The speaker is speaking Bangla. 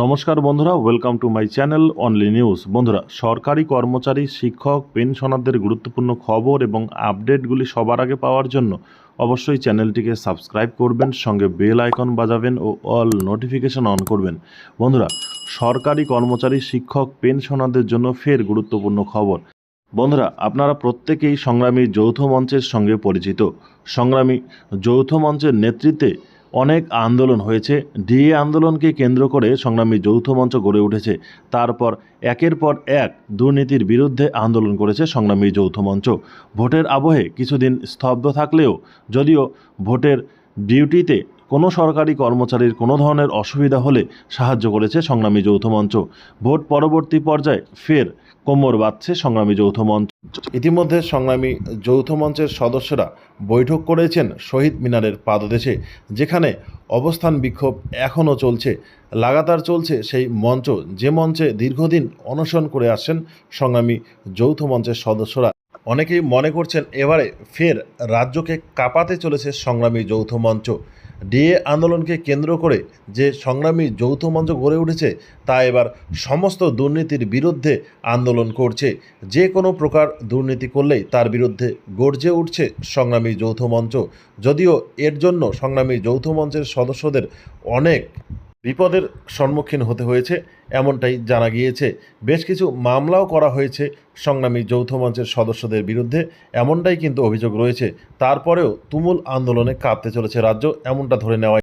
নমস্কার বন্ধুরা welcome to my channel only news বন্ধুরা, সরকারি কর্মচারী, শিক্ষক, পেনশনারদের গুরুত্বপূর্ণ খবর এবং আপডেটগুলি সবার আগে পাওয়ার জন্য অবশ্যই চ্যানেলটিকে সাবস্ক্রাইব করবেন, সঙ্গে বেল আইকন বাজাবেন ও অল নোটিফিকেশন অন করবেন। বন্ধুরা, সরকারি কর্মচারী, শিক্ষক, পেনশনারদের জন্য ফের গুরুত্বপূর্ণ খবর। বন্ধুরা, আপনারা প্রত্যেকেই সংগ্রামী যৌথ মঞ্চের সঙ্গে পরিচিত। সংগ্রামী যৌথ মঞ্চের নেতৃত্বে অনেক আন্দোলন হয়েছে। ডিএ আন্দোলনকে কেন্দ্র করে সংগ্রামী যৌথ মঞ্চ গড়ে উঠেছে। তারপর একের পর এক দুর্নীতির বিরুদ্ধে আন্দোলন করেছে সংগ্রামী যৌথ মঞ্চ। ভোটের আবহে কিছুদিন স্তব্ধ থাকলেও, যদিও ভোটের ডিউটিতে কোনো সরকারি কর্মচারীর কোনো ধরনের অসুবিধা হলে সাহায্য করেছে সংগ্রামী যৌথ মঞ্চ। ভোট পরবর্তী পর্যায়ে ফের কোমর বাঁধছে সংগ্রামী যৌথ মঞ্চ। ইতিমধ্যে সংগ্রামী যৌথ মঞ্চের সদস্যরা বৈঠক করেছেন শহীদ মিনারের পাদদেশে, যেখানে অবস্থান বিক্ষোভ এখনও চলছে। লাগাতার চলছে সেই মঞ্চ, যে মঞ্চে দীর্ঘদিন অনশন করে আসছেন সংগ্রামী যৌথ মঞ্চের সদস্যরা। অনেকেই মনে করছেন এবারে ফের রাজ্যকে কাঁপাতে চলেছে সংগ্রামী যৌথ মঞ্চ। ডিএ আন্দোলনকে কেন্দ্র করে যে সংগ্রামী যৌথ মঞ্চ গড়ে উঠেছে, তা এবার সমস্ত দুর্নীতির বিরুদ্ধে আন্দোলন করছে। যে কোনো প্রকার দুর্নীতি করলেই তার বিরুদ্ধে গর্জে উঠছে সংগ্রামী যৌথ মঞ্চ। যদিও এর জন্য সংগ্রামী যৌথ মঞ্চের সদস্যদের অনেক বিপদের সম্মুখীন হতে হয়েছে, এমনটাই জানা গিয়েছে। বেশ কিছু মামলাও করা হয়েছে সংগ্রামী যৌথ মঞ্চের সদস্যদের বিরুদ্ধে, এমনটাই কিন্তু অভিযোগ রয়েছে। তারপরেও তুমুল আন্দোলনে কাঁপতে চলেছে রাজ্য, এমনটা ধরে নেওয়া